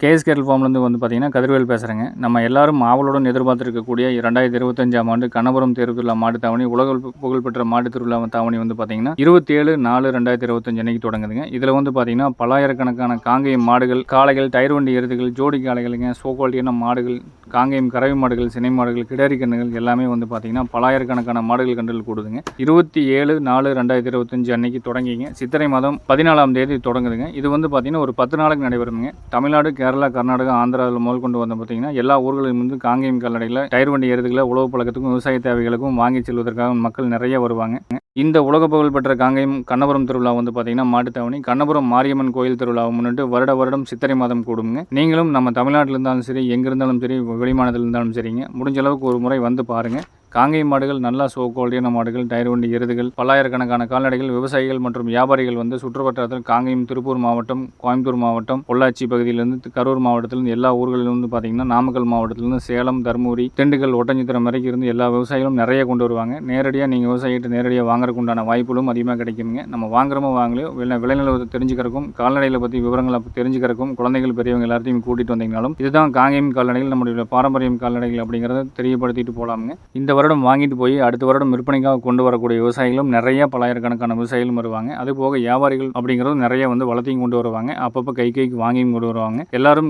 KS carol ஃபார்ம்லேருந்து வந்து பார்த்தீங்கன்னா கதிர்வேல் பேசுகிறேங்க நம்ம எல்லாரும் ஆவலுடன் எதிர்பார்த்துருக்கக்கூடிய ரெண்டாயிரத்தி இருபத்தஞ்சாம் ஆண்டு கண்ணபுரம் தேர்வு திருவிழா மாட்டு தாவணி உலக புகழ்பெற்ற மாட்டு திருவிழா தாவணி வந்து பார்த்தீங்கன்னா இருபத்தேழு நாலு ரெண்டாயிரத்தி இருபத்தஞ்சு அன்னைக்கு தொடங்குதுங்க. இதில் வந்து பார்த்தீங்கன்னா பல்லாயிரக்கணக்கான காங்கேயம் மாடுகள் காளைகள் டயர் வண்டி எருதுகள் ஜோடி காளைகளுங்க சோ குவாலிட்டியான மாடுகள் காங்கேயம் கறவை மாடுகள் சினை மாடுகள் கிடாரி கண்ணுகள் எல்லாமே வந்து பார்த்தீங்கன்னா பலாயிரக்கணக்கான மாடுகள் கன்றுகள் கூடுதுங்க. இருபத்தி ஏழு நாலு ரெண்டாயிரத்தி இருபத்தஞ்சு அன்னைக்கு தொடங்கிங்க. சித்திரை மாதம் பதினாலாம் தேதி தொடங்குதுங்க. இது வந்து பார்த்திங்கன்னா ஒரு பத்து நாளுக்கு நடைபெறுங்க தமிழ்நாடு கேரளா கர்நாடகா ஆந்திராவில் முதல் கொண்டு வந்து பார்த்தீங்கன்னா எல்லா ஊர்களிலும் வந்து காங்கேயம் கால்நடையில் டயர் வண்டி ஏறுதுகளை உழவு பழக்கத்துக்கும் விவசாய தேவைகளுக்கும் வாங்கி செல்வதற்காக மக்கள் நிறைய வருவாங்க. இந்த உலக புகழ் பெற்ற காங்கேயம் கண்ணபுரம் திருவிழா வந்து பார்த்தீங்கன்னா மாட்டுத்தாவணி கண்ணபுரம் மாரியம்மன் கோயில் திருவிழாவை முன்னிட்டு வருட வருடம் சித்திரை மாதம் கூடுங்க. நீங்களும் நம்ம தமிழ்நாட்டில் இருந்தாலும் சரி எங்கே இருந்தாலும் சரி வெளிமாநிலத்தில் இருந்தாலும் சரிங்க. முடிஞ்ச அளவுக்கு ஒரு முறை வந்து பாருங்கள் காங்கை மாடுகள் நல்லா சோ குவாலிட்டியான மாடுகள் டயர் வண்டி எருதுகள் பல்லாயிரக்கணக்கான கால்நடைகள் விவசாயிகள் மற்றும் வியாபாரிகள் வந்து சுற்றுவட்டாரத்தில் காங்கேயம் திருப்பூர் மாவட்டம் கோயம்புத்தூர் மாவட்டம் பொள்ளாச்சி பகுதியிலிருந்து கரூர் மாவட்டத்திலிருந்து எல்லா ஊர்களிலிருந்து பார்த்தீங்கன்னா நாமக்கல் மாவட்டத்திலிருந்து சேலம் தருமபுரி திண்டுக்கல் ஒட்டஞ்சித்திரம் வரைக்கும் இருந்து எல்லா விவசாயிகளும் நிறைய கொண்டு வருவாங்க. நேரடியாக நீங்கள் விவசாயிகிட்ட நேரடியாக வாங்குறதுக்கு உண்டான வாய்ப்புகளும் அதிகமாக கிடைக்குங்க நம்ம வாங்குறமோ வாங்கலையோ விலை விளைநிலவரத்தை தெரிஞ்சுக்கிறக்கும் கால்நடைகளை பற்றி விவரங்களை தெரிஞ்சுக்கிறக்கும் குழந்தைகள் பெரியவங்க எல்லாத்தையும் கூட்டிகிட்டு வந்தீங்கனாலும் இதுதான் காங்கேயம் கால்நடைகள் நம்முடைய பாரம்பரியம் கால்நடைகள் அப்படிங்கிறத தெரியப்படுத்திட்டு போகலாமுங்க இந்த வர வருடம் வாங்கிட்டு போய் அடுத்த வருடம் விற்பனைக்காக கொண்டு வரக்கூடிய விவசாயிகளும் நிறைய பலாயிரக்கணக்கான விவசாயிகளும் வருவாங்க. அது போக வியாபாரிகள் அப்படிங்கிறதும் நிறைய வந்து வளர்த்தியும் கொண்டு வருவாங்க. அப்பப்போ கை கைக்கு வாங்கியும் கொண்டு வருவாங்க. எல்லாரும்